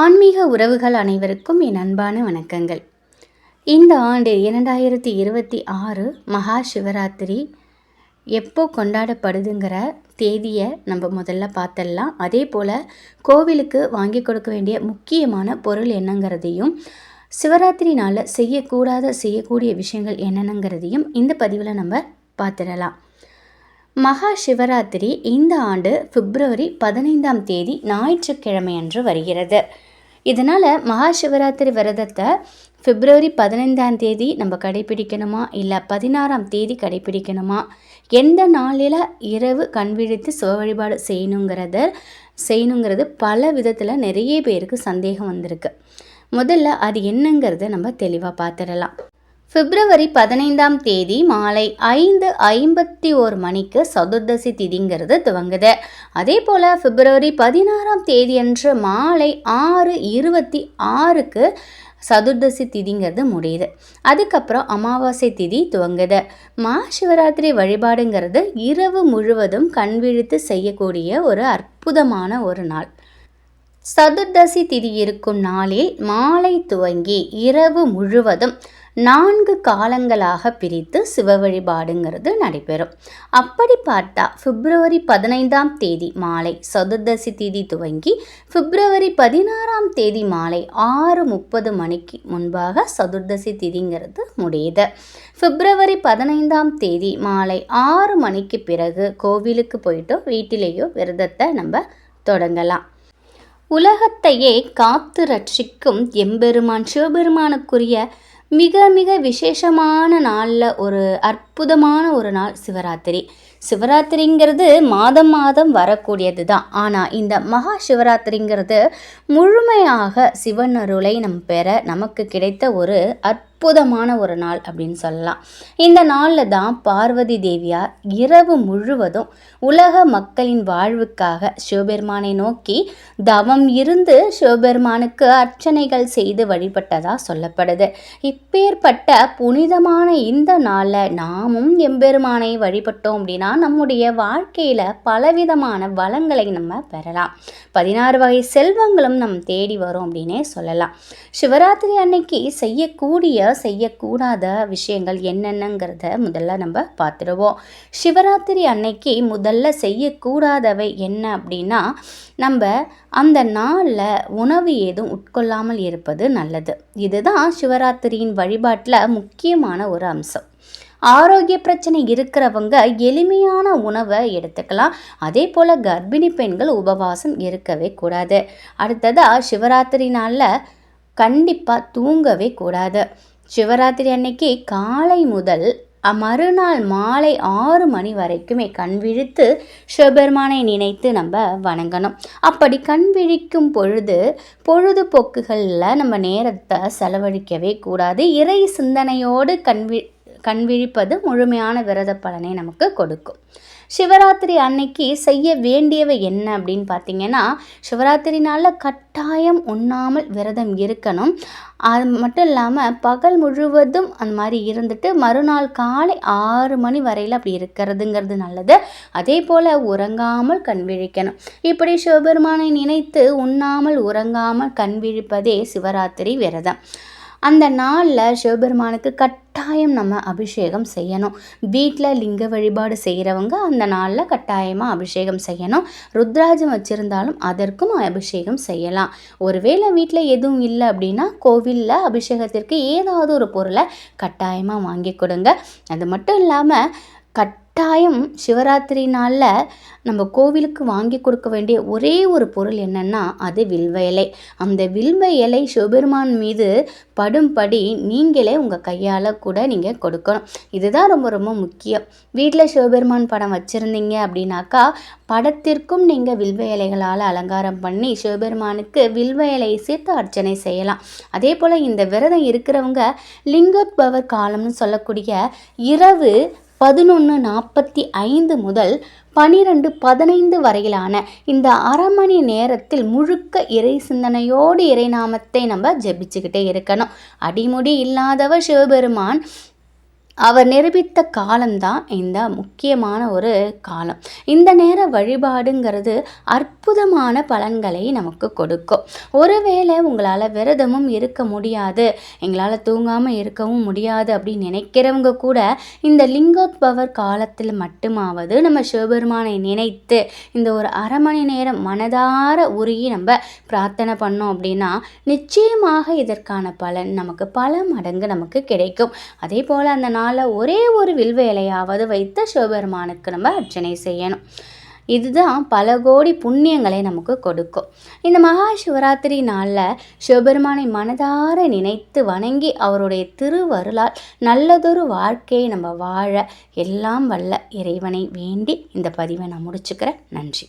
ஆன்மீக உறவுகள் அனைவருக்கும் என் அன்பான வணக்கங்கள். இந்த ஆண்டு இரண்டாயிரத்தி இருபத்தி ஆறு மகா சிவராத்திரி எப்போ கொண்டாடப்படுதுங்கிற தேதியை நம்ம முதல்ல பார்த்துடலாம். அதே போல் கோவிலுக்கு வாங்கி கொடுக்க வேண்டிய முக்கியமான பொருள் என்னங்கிறதையும் சிவராத்திரி நாளில் செய்யக்கூடாத செய்யக்கூடிய விஷயங்கள் என்னென்னங்கிறதையும் இந்த பதிவில் நம்ம பார்த்துடலாம். மகா சிவராத்திரி இந்த ஆண்டு பிப்ரவரி பதினைந்தாம் தேதி ஞாயிற்றுக்கிழமை அன்று வருகிறது. இதனால் மகா சிவராத்திரி விரதத்தை பிப்ரவரி பதினைந்தாம் தேதி நம்ம கடைபிடிக்கணுமா? இல்லை பதினாறாம் தேதி கடைபிடிக்கணுமா? எந்த நாளில் இரவு கண் விழித்து சிவ வழிபாடு செய்யணுங்கிறத செய்யணுங்கிறது பல விதத்தில் நிறைய பேருக்கு சந்தேகம் வந்திருக்கு. முதல்ல அது என்னங்கிறத நம்ம தெளிவாக பார்த்துடலாம். பிப்ரவரி பதினைந்தாம் தேதி மாலை ஐந்து ஐம்பத்தி ஒரு மணிக்கு சதுர்தசி திதிங்கிறது துவங்குது. அதே போல் பிப்ரவரி பதினாறாம் தேதி அன்று மாலை ஆறு இருபத்தி ஆறுக்கு சதுர்தசி திதிங்கிறது முடியுது. அதுக்கப்புறம் அமாவாசை திதி துவங்குது. மா சிவராத்திரி வழிபாடுங்கிறது இரவு முழுவதும் கண்விழித்து செய்யக்கூடிய ஒரு அற்புதமான ஒரு நாள். சதுர்தசி திதி இருக்கும் நாளில் மாலை துவங்கி இரவு முழுவதும் நான்கு காலங்களாக பிரித்து சிவ வழிபாடுங்கிறது நடைபெறும். அப்படி பார்த்தா பிப்ரவரி பதினைந்தாம் தேதி மாலை சதுர்தசி தேதி துவங்கி பிப்ரவரி பதினாறாம் தேதி மாலை ஆறு முப்பது மணிக்கு முன்பாக சதுர்தசி திதிங்கிறது முடியுது. பிப்ரவரி பதினைந்தாம் தேதி மாலை ஆறு மணிக்கு பிறகு கோவிலுக்கு போயிட்டோ வீட்டிலேயோ விரதத்தை நம்ம தொடங்கலாம். உலகத்தையே காத்து ரட்சிக்கும் எம்பெருமான் சிவபெருமானுக்குரிய மிக மிக விசேஷமான நாளில் ஒரு அற்புதமான ஒரு நாள் சிவராத்திரி. சிவராத்திரிங்கிறது மாதம் மாதம் வரக்கூடியது தான் ஆனால் இந்த மகா சிவராத்திரிங்கிறது முழுமையாக சிவன் அருளை நம் பெற நமக்கு கிடைத்த ஒரு அற் அற்புதமான ஒரு நாள் அப்படின்னு சொல்லலாம். இந்த நாளில் தான் பார்வதி தேவியார் இரவு முழுவதும் உலக மக்களின் வாழ்வுக்காக சிவபெருமானை நோக்கி தவம் இருந்து சிவபெருமானுக்கு அர்ச்சனைகள் செய்து வழிபட்டதாக சொல்லப்படுது. இப்பேற்பட்ட புனிதமான இந்த நாளில் நாமும் எம்பெருமானை வழிபட்டோம் அப்படின்னா நம்முடைய வாழ்க்கையில் பலவிதமான வளங்களை நம்ம பெறலாம். பதினாறு வகை செல்வங்களும் நம் தேடி வரும் அப்படின்னே சொல்லலாம். சிவராத்திரி அன்னைக்கு செய்யக்கூடிய செய்யக்கூடாத விஷயங்கள் என்னென்னங்கிறத முதல்ல நம்ம பார்த்துடுவோம். சிவராத்திரி அன்னைக்கு முதல்ல செய்யக்கூடாதவை என்ன அப்படின்னா நம்ம அந்த நாளில் உணவு ஏதும் உட்கொள்ளாமல் இருப்பது நல்லது. இதுதான் சிவராத்திரியின் வழிபாட்டில் முக்கியமான ஒரு அம்சம். ஆரோக்கிய பிரச்சனை இருக்கிறவங்க எளிமையான உணவை எடுத்துக்கலாம். அதே போல் கர்ப்பிணி பெண்கள் உபவாசம் இருக்கவே கூடாது. அடுத்ததாக சிவராத்திரி நாளில் கண்டிப்பாக தூங்கவே கூடாது. சிவராத்திரி அன்னைக்கு காலை முதல் மறுநாள் மாலை ஆறு மணி வரைக்குமே கண் விழித்து சிவபெருமானை நினைத்து நம்ம வணங்கணும். அப்படி கண் விழிக்கும் பொழுது பொழுதுபோக்குகளில் நம்ம நேரத்தை செலவழிக்கவே கூடாது. இறை சிந்தனையோடு கண் வி கண் விழிப்பது முழுமையான விரத பலனை நமக்கு கொடுக்கும். சிவராத்திரி அன்னைக்கு செய்ய வேண்டியவை என்ன அப்படின்னு பார்த்தீங்கன்னா சிவராத்திரி நாளில் கட்டாயம் உண்ணாமல் விரதம் இருக்கணும். அது மட்டும் இல்லாமல் பகல் முழுவதும் அந்த மாதிரி இருந்துட்டு மறுநாள் காலை ஆறு மணி வரையில் அப்படி இருக்கிறதுங்கிறது நல்லது. அதே போல் உறங்காமல் கண் விழிக்கணும். இப்படி சிவபெருமானை நினைத்து உண்ணாமல் உறங்காமல் கண் விழிப்பதே சிவராத்திரி விரதம். அந்த நாளில் சிவபெருமானுக்கு கட்டாயம் நம்ம அபிஷேகம் செய்யணும். வீட்டில் லிங்க வழிபாடு செய்கிறவங்க அந்த நாளில் கட்டாயமாக அபிஷேகம் செய்யணும். ருத்ராஜம் வச்சுருந்தாலும் அதற்கும் அபிஷேகம் செய்யலாம். ஒருவேளை வீட்டில் எதுவும் இல்லை அப்படின்னா கோவிலில் அபிஷேகத்திற்கு ஏதாவது ஒரு பொருளை கட்டாயமாக வாங்கி கொடுங்க. அது மட்டும் இல்லாமல் கட் கட்டாயம் சிவராத்திரி நாளில் நம்ம கோவிலுக்கு வாங்கி கொடுக்க வேண்டிய ஒரே ஒரு பொருள் என்னென்னா அது வில்வ இலை. அந்த வில்வ இலை சிவபெருமான் மீது படும்படி நீங்களே உங்கள் கையால் கூட நீங்கள் கொடுக்கணும். இதுதான் ரொம்ப ரொம்ப முக்கியம். வீட்டில் சிவபெருமான் படம் வச்சுருந்தீங்க அப்படின்னாக்கா படத்திற்கும் நீங்கள் வில்வ இலைகளால் அலங்காரம் பண்ணி சிவபெருமானுக்கு வில்வ இலையை சேர்த்து அர்ச்சனை செய்யலாம். அதே போல் இந்த விரதம் இருக்கிறவங்க லிங்கோத்பவர் காலம்னு சொல்லக்கூடிய இரவு பதினொன்று நாற்பத்தி ஐந்து முதல் பனிரெண்டு பதினைந்து வரையிலான இந்த அரை மணி நேரத்தில் முழுக்க இறை சிந்தனையோடு இறைநாமத்தை நம்ம ஜெபிச்சுக்கிட்டே இருக்கணும். அடிமுடி இல்லாதவர் சிவபெருமான் அவர் நிரூபித்த காலம்தான் இந்த முக்கியமான ஒரு காலம். இந்த நேர வழிபாடுங்கிறது அற்புதமான பலன்களை நமக்கு கொடுக்கும். ஒருவேளை உங்களால் விரதமும் இருக்க முடியாது எங்களால் தூங்காமல் இருக்கவும் முடியாது அப்படின்னு நினைக்கிறவங்க கூட இந்த லிங்கோத்பவர் காலத்தில் மட்டுமாவது நம்ம சிவபெருமானை நினைத்து இந்த ஒரு அரை மணி நேரம் மனதார உருகி நம்ம பிரார்த்தனை பண்ணோம் அப்படின்னா நிச்சயமாக இதற்கான பலன் நமக்கு பல மடங்கு நமக்கு கிடைக்கும். அதே போல் அந்த நாளில் ஒரே ஒரு வில்வ இலையாவது வைத்து சிவபெருமானுக்கு நம்ம அர்ச்சனை செய்யணும். இதுதான் பல கோடி புண்ணியங்களை நமக்கு கொடுக்கும். இந்த மகா சிவராத்திரி நாளில் சிவபெருமானை மனதார நினைத்து வணங்கி அவருடைய திருவருளால் நல்லதொரு வாழ்க்கையை நம்ம வாழ எல்லாம் வல்ல இறைவனை வேண்டி இந்த பதிவை நான் முடிச்சுக்கிறேன். நன்றி.